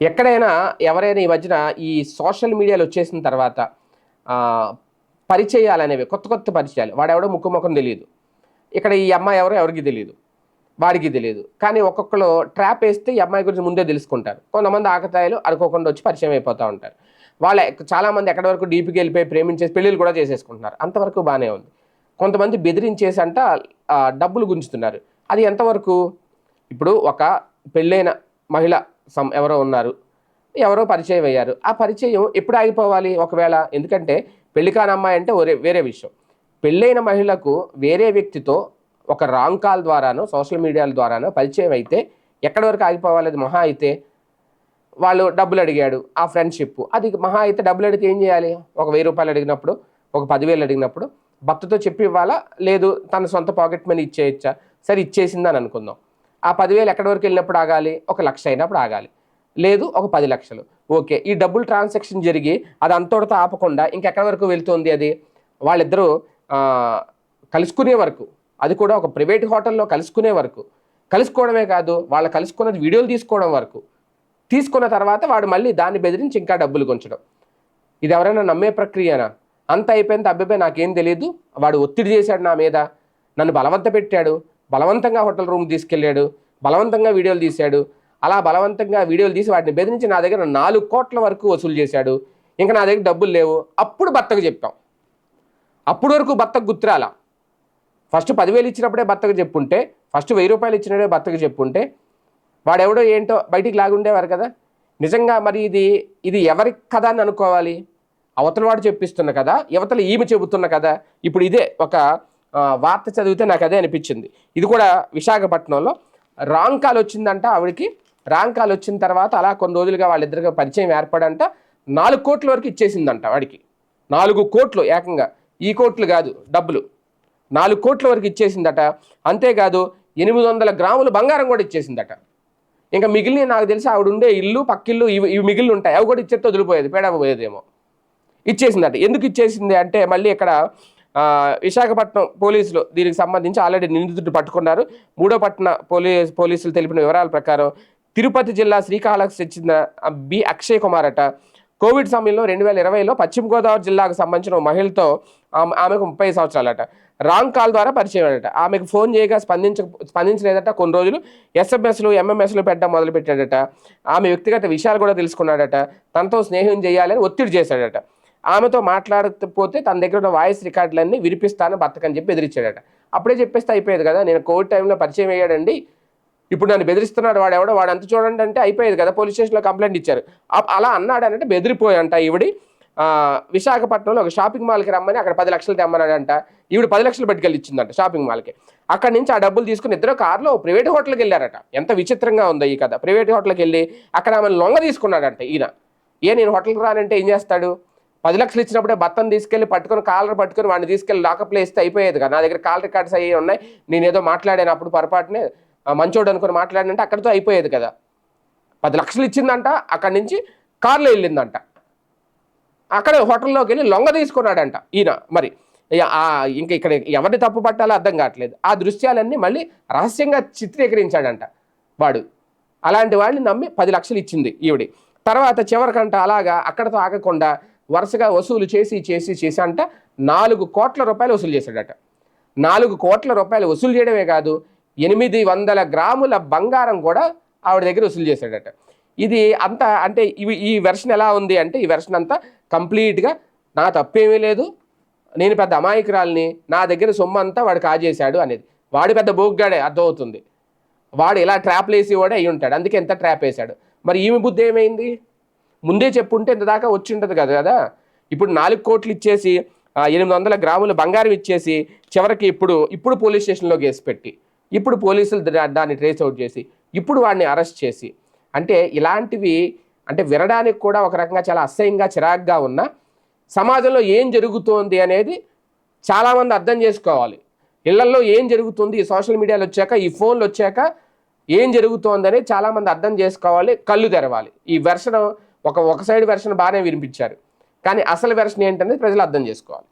ఎక్కడైనా ఎవరైనా ఈ మధ్యన ఈ సోషల్ మీడియాలో వచ్చేసిన తర్వాత పరిచయాలు అనేవి కొత్త కొత్త పరిచయాలు వాడెవడో ముక్కు ముఖం తెలియదు ఇక్కడ ఈ అమ్మాయి ఎవరో ఎవరికి తెలియదు వాడికి తెలియదు కానీ ఒక్కొక్కరు ట్రాప్ వేస్తే ఈ అమ్మాయి గురించి ముందే తెలుసుకుంటారు. కొంతమంది ఆకతాయిలు అనుకోకుండా వచ్చి పరిచయం అయిపోతూ ఉంటారు. వాళ్ళ చాలామంది ఎక్కడి వరకు డీపీకి వెళ్ళిపోయి ప్రేమించేసి పెళ్ళిళ్ళు కూడా చేసేసుకుంటున్నారు. అంతవరకు బాగానే ఉంది. కొంతమంది బెదిరించేసి అంట డబ్బులు గుంజుతున్నారు. అది ఎంతవరకు? ఇప్పుడు ఒక పెళ్ళైన మహిళ సం ఎవరో ఉన్నారు. ఎవరో పరిచయం అయ్యారు. ఆ పరిచయం ఎప్పుడు ఆగిపోవాలి ఒకవేళ? ఎందుకంటే పెళ్ళి కాని అమ్మాయి అంటే ఒరే వేరే విషయం. పెళ్ళైన మహిళకు వేరే వ్యక్తితో ఒక రాంగ్ కాల్ ద్వారానో సోషల్ మీడియాల ద్వారానో పరిచయం అయితే ఎక్కడి వరకు ఆగిపోవాలి? అది మహా అయితే వాళ్ళు డబ్బులు అడిగాడు ఆ ఫ్రెండ్షిప్. అది మహా అయితే డబ్బులు అడిగితే ఏం చేయాలి? ఒక వెయ్యి రూపాయలు అడిగినప్పుడు ఒక పదివేలు అడిగినప్పుడు భర్తతో చెప్పి ఇవ్వాలా? లేదు తన సొంత పాకెట్ మనీ ఇచ్చేయచ్చా? సరే ఇచ్చేసిందని అనుకుందాం. ఆ పదివేలు ఎక్కడి వరకు వెళ్ళినప్పుడు ఆగాలి? ఒక లక్ష అయినప్పుడు ఆగాలి. లేదు ఒక పది లక్షలు. ఓకే ఈ డబ్బులు ట్రాన్సాక్షన్ జరిగి అది అంతటితో ఆపకుండా ఇంకెక్కడి వరకు వెళ్తుంది అది? వాళ్ళిద్దరూ కలుసుకునే వరకు అది కూడా ఒక ప్రైవేట్ హోటల్లో కలుసుకునే వరకు. కలుసుకోవడమే కాదు వాళ్ళు కలుసుకున్నది వీడియోలు తీసుకోవడం వరకు. తీసుకున్న తర్వాత వాడు మళ్ళీ దాన్ని బెదిరించి ఇంకా డబ్బులు కొంచడం. ఇది ఎవరైనా నమ్మే ప్రక్రియనా? అంత అయిపోయింది అబ్బాయి నాకేం తెలియదు వాడు ఒత్తిడి చేశాడు నా మీద. నన్ను బలవంత పెట్టాడు. బలవంతంగా హోటల్ రూమ్ తీసుకెళ్ళాడు బలవంతంగా వీడియోలు తీశాడు. అలా బలవంతంగా వీడియోలు తీసి వాటిని బెదిరించి నా దగ్గర నాలుగు కోట్ల వరకు వసూలు చేశాడు. ఇంకా నా దగ్గర డబ్బులు లేవు. అప్పుడు భర్తకు చెప్పాం. అప్పుడు వరకు భర్తకు గుర్తురాల ఫస్ట్ పదివేలు ఇచ్చినప్పుడే భర్తకు చెప్పుంటే ఫస్ట్ వెయ్యి రూపాయలు ఇచ్చినప్పుడే భర్తకు చెప్పుంటే వాడెవడో ఏంటో బయటికి లాగుండేవారు కదా. నిజంగా మరి ఇది ఇది ఎవరి కథ అని అనుకోవాలి? అవతల వాడు చెప్పిస్తున్న కదా యువతలు ఈమె చెబుతున్న కదా ఇప్పుడు ఇదే ఒక వార్త చదివితే నాకు అదే అనిపించింది. ఇది కూడా విశాఖపట్నంలో. రాంగ్ కాల్ వచ్చిందంట ఆవిడకి. రాంగ్ కాల్ వచ్చిన తర్వాత అలా కొన్ని రోజులుగా వాళ్ళిద్దరికి పరిచయం ఏర్పడంట. నాలుగు కోట్ల వరకు ఇచ్చేసిందంట వాడికి నాలుగు కోట్లు ఏకంగా. ఈ కోట్లు కాదు డబ్బులు. నాలుగు కోట్ల వరకు ఇచ్చేసిందట. అంతేకాదు ఎనిమిది వందల గ్రాములు బంగారం కూడా ఇచ్చేసిందట. ఇంకా మిగిలిన నాకు తెలిసి ఆవిడ ఉండే ఇల్లు పక్కిల్లు ఇవి ఇవి మిగిలిన ఉంటాయి. అవి కూడా ఇచ్చేస్తే వదిలిపోయేది పేడ పోయేదేమో. ఇచ్చేసిందట. ఎందుకు ఇచ్చేసింది అంటే మళ్ళీ ఇక్కడ విశాఖపట్నం పోలీసులు దీనికి సంబంధించి ఆల్రెడీ నిందితుడు పట్టుకున్నారు. మూడో పట్టణ పోలీస్ పోలీసులు తెలిపిన వివరాల ప్రకారం తిరుపతి జిల్లా శ్రీకాళహస్తి చెందిన బి అక్షయ్ కుమార్ అట. కోవిడ్ సమయంలో రెండు వేల ఇరవైలో పశ్చిమ గోదావరి జిల్లాకు సంబంధించిన మహిళతో ఆమె ఆమెకు ముప్పై సంవత్సరాలట. రాంగ్ కాల్ ద్వారా పరిచయం అయ్యాడట. ఆమెకు ఫోన్ చేయగా స్పందించ స్పందించలేదట. కొన్ని రోజులు ఎస్ఎంఎస్లు ఎంఎంఎస్లు పెట్టడం మొదలుపెట్టాడట. ఆమె వ్యక్తిగత విషయాలు కూడా తెలుసుకున్నాడట. తనతో స్నేహం చేయాలని ఒత్తిడి చేశాడట. ఆమెతో మాట్లాడకపోతే తన దగ్గర ఉన్న వాయిస్ రికార్డులన్నీ వినిపిస్తాను బతకని చెప్పి బెదిరించాడట. అప్పుడే చెప్పేస్తే అయిపోయేది కదా నేను కోవిడ్ టైంలో పరిచయం అయ్యాడండి. ఇప్పుడు నన్ను బెదిరిస్తున్నాడు వాడు ఎవడో వాడు అంత చూడండి అంటే అయిపోయేది కదా పోలీస్ స్టేషన్లో కంప్లైంట్ ఇచ్చారు. అప్- అలా అన్నాడనంటే బెదిరిపోయంట ఈవిడి. విశాఖపట్నంలో ఒక షాపింగ్ మాల్కి రమ్మని అక్కడ పది లక్షలు తెమ్మన్నాడంట. ఈవిడ పది లక్షలు పట్టుకెళ్ళి ఇచ్చిందంట షాపింగ్ మాల్కి. అక్కడ నుంచి ఆ డబ్బులు తీసుకుని ఇద్దరు కారులో ప్రైవేట్ హోటల్కి వెళ్ళారట. ఎంత విచిత్రంగా ఉందో ఈ కథ. ప్రైవేట్ హోటల్కి వెళ్ళి అక్కడ ఆమె లొంగ తీసుకున్నాడంట ఈయన. ఏ నేను హోటల్కి రానంటే ఏం చేస్తాడు? పది లక్షలు ఇచ్చినప్పుడే భర్తను తీసుకెళ్ళి పట్టుకొని కాలర్ పట్టుకొని వాడిని తీసుకెళ్ళి లాకప్లో వేస్తే అయిపోయేది కదా. నా దగ్గర కాల్ రికార్డ్స్ అయ్యి ఉన్నాయి. నేను ఏదో మాట్లాడాను అప్పుడు పొరపాటునే మంచోడు అనుకుని మాట్లాడినంటే అక్కడితో అయిపోయేది కదా. పది లక్షలు ఇచ్చిందంట అక్కడి నుంచి కార్లో వెళ్ళిందంట. అక్కడ హోటల్లోకి వెళ్ళి లొంగ తీసుకున్నాడంట ఈయన. మరి ఇంకా ఇక్కడ ఎవరిని తప్పు పట్టాలో అర్థం కావట్లేదు. ఆ దృశ్యాలన్నీ మళ్ళీ రహస్యంగా చిత్రీకరించాడంట వాడు. అలాంటి వాడిని నమ్మి పది లక్షలు ఇచ్చింది ఈవిడి. తర్వాత చివరికంట అలాగా అక్కడతో ఆగకుండా వరుసగా వసూలు చేసి చేసి చేసి అంట నాలుగు కోట్ల రూపాయలు వసూలు చేశాడట. నాలుగు కోట్ల రూపాయలు వసూలు చేయడమే కాదు ఎనిమిది వందల గ్రాముల బంగారం కూడా ఆవిడ దగ్గర వసూలు చేశాడట. ఇది అంతా అంటే ఇవి ఈ వెర్షన్ ఎలా ఉంది అంటే ఈ వెర్షన్ అంతా కంప్లీట్గా నా తప్పేమీ లేదు నేను పెద్ద అమాయకురాల్ని నా దగ్గర సొమ్ము అంతా వాడు కాజేశాడు అనేది. వాడు పెద్ద బోగ్గాడే అర్థమవుతుంది. వాడు ఇలా ట్రాప్లు వేసి వాడే అయి ఉంటాడు అందుకే ఎంత ట్రాప్ వేశాడు. మరి ఈమె బుద్ధి ఏమైంది? ముందే చెప్పుంటే ఇంత దాకా వచ్చి ఉంటుంది కదా కదా? ఇప్పుడు నాలుగు కోట్లు ఇచ్చేసి ఎనిమిది వందల గ్రాముల బంగారం ఇచ్చేసి చివరికి ఇప్పుడు ఇప్పుడు పోలీస్ స్టేషన్లో కేసు పెట్టి ఇప్పుడు పోలీసులు దాన్ని ట్రేస్ అవుట్ చేసి ఇప్పుడు వాడిని అరెస్ట్ చేసి అంటే ఇలాంటివి అంటే వినడానికి కూడా ఒక రకంగా చాలా అసహ్యంగా చిరాగ్గా ఉన్న సమాజంలో ఏం జరుగుతోంది అనేది చాలామంది అర్థం చేసుకోవాలి. ఇళ్ళలో ఏం జరుగుతుంది? ఈ సోషల్ మీడియాలు వచ్చాక ఈ ఫోన్లు వచ్చాక ఏం జరుగుతోంది చాలామంది అర్థం చేసుకోవాలి కళ్ళు తెరవాలి. ఈ వెర్షన్ ఒక ఒక సైడ్ వెర్షన్ బాగానే వినిపించారు. కానీ అసలు వెర్షన్ ఏంటనేది ప్రజలు అర్థం చేసుకోవాలి.